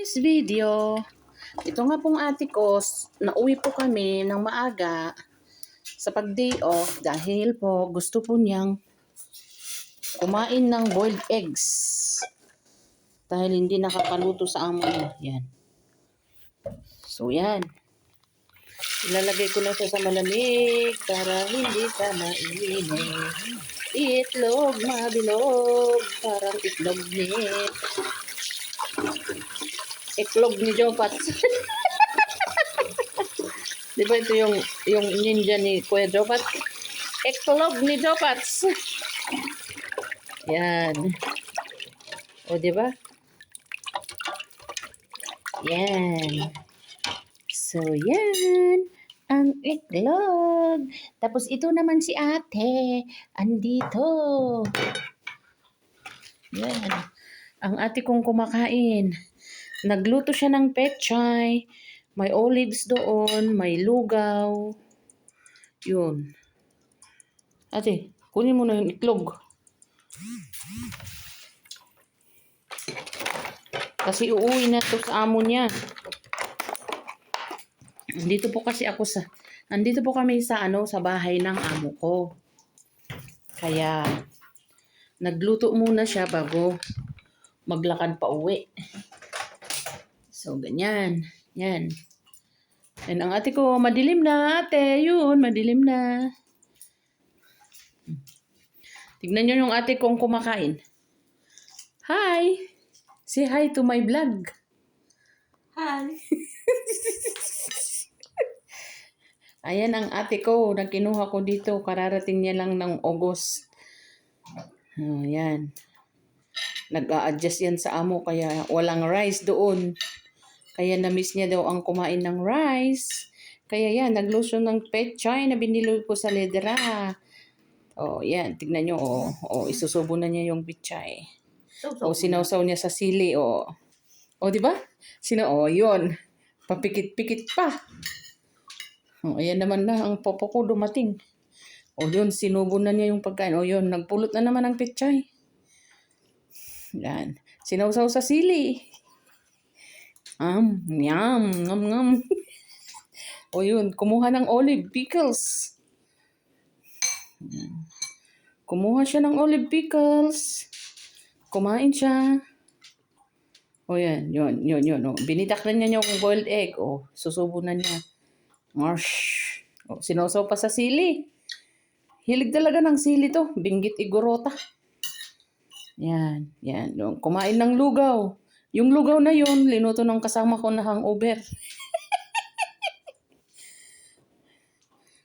This video, ito nga pong ate ko, nauwi po kami ng maaga sa pag-day off dahil po gusto po niyang kumain ng boiled eggs. Dahil hindi nakakaluto sa amo niya. Yan. So, yan. Ilalagay ko na siya sa malamig para hindi ka mainit. Itlog mabilog, parang itlog ni itlog ni Jopat. Di ba ito yung, yung ninja ni Kuya Jopat? Itlog ni Jopat. Yan. O, di ba? Yan. So, yan. Ang itlog. Tapos, ito naman si ate. Andito. Yan. Ang ate kong kumakain. Nagluto siya ng pechay. May olives doon. May lugaw. Yun. Ate, kunin mo na yung itlog. Kasi uuwi na to sa amo niya. Dito po kasi ako sa Nandito po kami sa ano sa bahay ng amo ko. Kaya nagluto muna siya bago maglakad pa uwi. So ganyan. Yan. Yan ang ate ko, madilim na ate. Yun, madilim na. Tignan nyo yung ate kong kumakain. Hi! Say hi to my vlog. Hi. Ayan ang ate ko na kinuha ko dito. Kararating niya lang ng August. Oh, yan. Nag-a-adjust yan sa amo kaya walang rice doon. Kaya na-miss niya daw ang kumain ng rice. Kaya yan, naglusyon ng pechay na binilo ko sa ledra. Oh, yan. Tignan nyo. Oh, oh, isusubo na niya yung pechay. O sinawsaw niya sa sili o o di ba? Sino o yun. Papikit-pikit pa. O ayan naman na ang popo ko dumating. O yun, sinubo na niya yung pagkain. O yun, nagpulot na naman ang pechay. Yan. Sinawsaw sa sili. Um, yum, ngam, ngam. o yun, kumuha ng olive pickles. Kumuha siya ng olive pickles. Kumain siya. O yan, yun, yun, yun. O. Binitak na niya yung boiled egg. O, susubo na niya. Marsh. O, sinosaw pa sa sili. Hilig talaga ng sili to. Binggit igorota. Yan, yan. Kumain ng lugaw. Yung lugaw na yun, linuto ng kasama ko na hangover.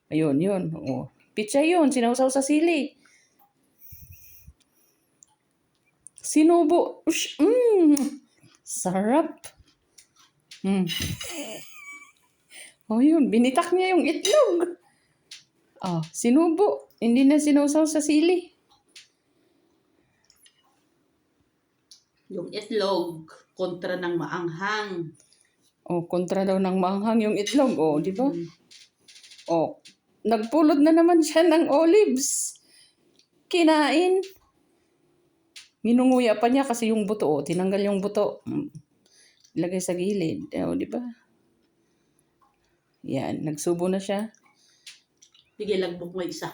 Ayun, yun. O. Pizza yun, sinawsaw sa sili. Sinubo. Ush, mm, sarap. Mm. Oh, yun. Binitak niya yung itlog. Oh, sinubo. Hindi na sinawsaw sa sili. Yung itlog, kontra ng maanghang. Oh, kontra daw ng manghang yung itlog. Oh, di ba? Mm. Oh, nagpulot na naman siya ng olives. Kinain. Minunguya pa niya kasi yung buto. Oh, tinanggal yung buto. Mm. Ilagay sa gilid. Oh, di ba? Yan, nagsubo na siya. Sige, lagbok mo isa.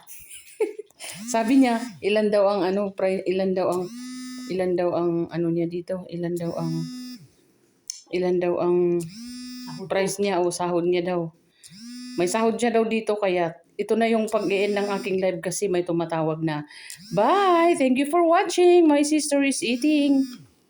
Sabi niya, ilan daw ang ano, pri- ilan daw ang ilan daw ang ano niya dito, ilan daw ang ilan daw ang price niya o sahod niya daw. May sahod siya daw dito kaya ito na yung pag ng aking live kasi may tumatawag na Bye! Thank you for watching. My sister is eating.